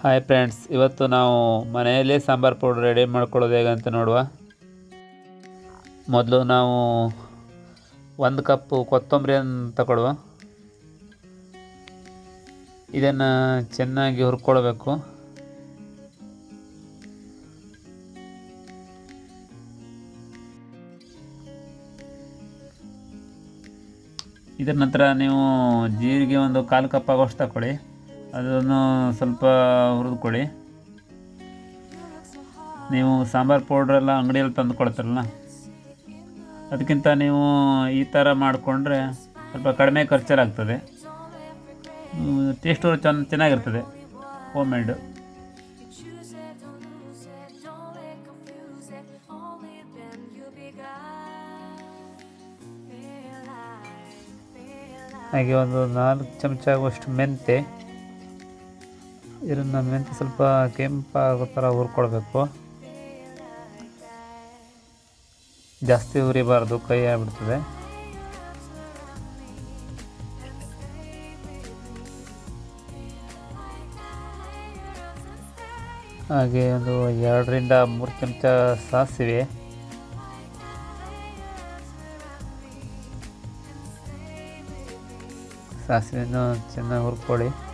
Hi friends ಇವತ್ತು ನಾವು ಮನೆಯಲ್ಲೇ ಸಾಂಬಾರು ಪೌಡ್ರ್ ರೆಡಿ ಮಾಡ್ಕೊಳ್ಳೋದು ಹೇಗಂತ ನೋಡುವ. ಮೊದಲು ನಾವು ಒಂದು ಕಪ್ಪು ಕೊತ್ತಂಬರಿಯನ್ನು ತಗೊಳ್ಳುವ. ಇದನ್ನು ಚೆನ್ನಾಗಿ ಹುರ್ಕೊಳ್ಬೇಕು ಇದರ ನಂತರ ನೀವು ಜೀರಿಗೆ ಒಂದು ಕಾಲು ಕಪ್ ಆಗೋಷ್ಟು ತಗೊಳ್ಳಿ. ಅದನ್ನು ಸ್ವಲ್ಪ ಹುರಿದುಕೊಳ್ಳಿ. ನೀವು ಸಾಂಬಾರು ಪೌಡ್ರೆಲ್ಲ ಅಂಗಡಿಯಲ್ಲಿ ತಂದು ಕೊಡ್ತಾರಲ್ಲ, ಅದಕ್ಕಿಂತ ನೀವು ಈ ಥರ ಮಾಡಿಕೊಂಡ್ರೆ ಸ್ವಲ್ಪ ಕಡಿಮೆ ಖರ್ಚಲ್ಲಾಗ್ತದೆ. ಟೇಸ್ಟು ಚೆನ್ನ ಚೆನ್ನಾಗಿರ್ತದೆ ಹೋಮ್ ಮೇಡು. ಹಾಗೆ ಒಂದು ನಾಲ್ಕು ಚಮಚ ಆಗುವಷ್ಟು ಮೆಂತೆ. ಇದನ್ನು ಮೆಂತ್ಯ ಸ್ವಲ್ಪ ಕೆಂಪಾಗೋ ಥರ ಹುರ್ಕೊಳ್ಬೇಕು ಜಾಸ್ತಿ ಉರಿಬಾರ್ದು ಕೈ ಆಗ್ಬಿಡ್ತದೆ. ಹಾಗೆ ಒಂದು ಎರಡರಿಂದ ಮೂರು ಚಮಚ ಸಾಸಿವೆ. ಸಾಸಿವೆಯನ್ನು ಚೆನ್ನಾಗಿ ಹುರ್ಕೊಳ್ಳಿ.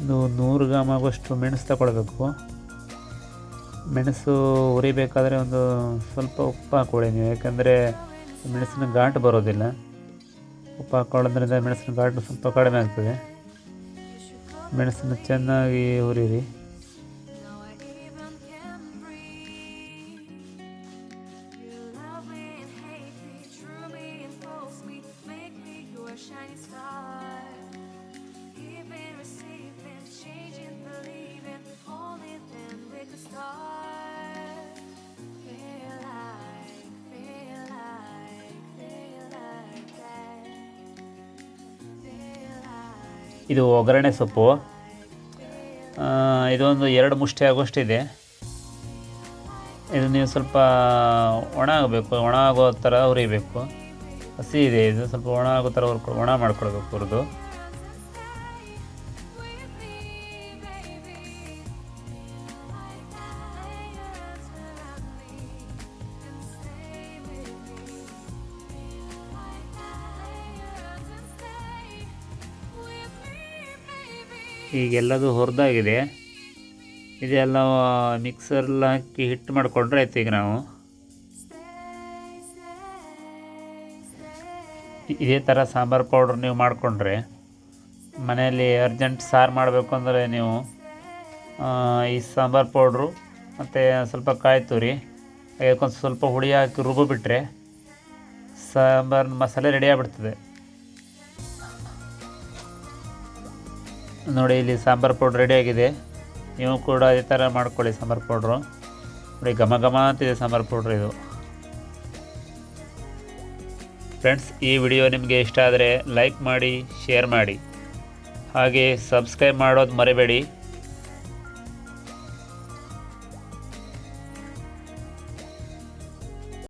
ಒಂದು ನೂರು ಗ್ರಾಮ್ ಆಗುವಷ್ಟು ಮೆಣಸು ತಗೊಳ್ಬೇಕು. ಮೆಣಸು ಹುರಿಬೇಕಾದ್ರೆ ಒಂದು ಸ್ವಲ್ಪ ಉಪ್ಪು ಹಾಕೊಳ್ಳಿ ನೀವು, ಯಾಕೆಂದರೆ ಮೆಣಸಿನ ಘಾಟು ಬರೋದಿಲ್ಲ. ಉಪ್ಪು ಹಾಕೊಳ್ಳೋದ್ರಿಂದ ಮೆಣಸಿನ ಘಾಟು ಸ್ವಲ್ಪ ಕಡಿಮೆ ಆಗ್ತದೆ. ಮೆಣಸನ್ನು ಚೆನ್ನಾಗಿ ಹುರಿರಿ shiny I ಇದು ಒಗ್ಗರಣೆ ಸೊಪ್ಪು. ಇದೊಂದು ಎರಡು ಮುಷ್ಟಿ ಆಗೋಷ್ಟಿದೆ. ಇದು ನೀವು ಸ್ವಲ್ಪ ಒಣ ಆಗಬೇಕು. ಒಣ ಆಗೋ ಥರ ಹುರಿಬೇಕು. ಹಸಿ ಇದೆ. ಇದು ಸ್ವಲ್ಪ ಒಣ ಆಗೋ ಥರ ಹುರ್ಕೊ, ಒಣ ಮಾಡ್ಕೊಳ್ಬೇಕು ಹುರಿದು. ಈಗೆಲ್ಲದು ಹುರಿದಾಗಿದೆ. ಇದೆಲ್ಲ ಮಿಕ್ಸರ್ಲ್ಲಿ ಹಾಕಿ ಹಿಟ್ಟು ಮಾಡಿಕೊಂಡ್ರೆ ಆಯ್ತು ಈಗ ನಾವು. ಇದೇ ಥರ ಸಾಂಬಾರು ಪೌಡ್ರ್ ನೀವು ಮಾಡಿಕೊಂಡ್ರೆ ಮನೆಯಲ್ಲಿ ಅರ್ಜೆಂಟ್ ಸಾರು ಮಾಡಬೇಕು ಅಂದರೆ ನೀವು ಈ ಸಾಂಬಾರು ಪೌಡ್ರು ಮತ್ತು ಸ್ವಲ್ಪ ಕಾಯಿ ತುರಿ, ಅದಕ್ಕೊಂದು ಸ್ವಲ್ಪ ಹುಳಿ ಹಾಕಿ ರುಬ್ಬು ಬಿಟ್ಟರೆ ಸಾಂಬಾರು ಮಸಾಲೆ ರೆಡಿ ಆಗಿಬಿಡ್ತದೆ. ನೋಡಿ, ಇಲ್ಲಿ ಸಾಂಬಾರು ಪೌಡ್ರ್ ರೆಡಿಯಾಗಿದೆ ನೀವು ಕೂಡ ಅದೇ ಥರ ಮಾಡ್ಕೊಳ್ಳಿ ಸಾಂಬಾರು ಪೌಡ್ರು. ನೋಡಿ, ಘಮ ಘಮ ಅಂತಿದೆ ಸಾಂಬಾರು ಪೌಡ್ರ್ ಇದು. ಫ್ರೆಂಡ್ಸ್ ಈ ವಿಡಿಯೋ ನಿಮಗೆ ಇಷ್ಟ ಆದರೆ ಲೈಕ್ ಮಾಡಿ, ಶೇರ್ ಮಾಡಿ. ಹಾಗೆ ಸಬ್ಸ್ಕ್ರೈಬ್ ಮಾಡೋದು ಮರಿಬೇಡಿ.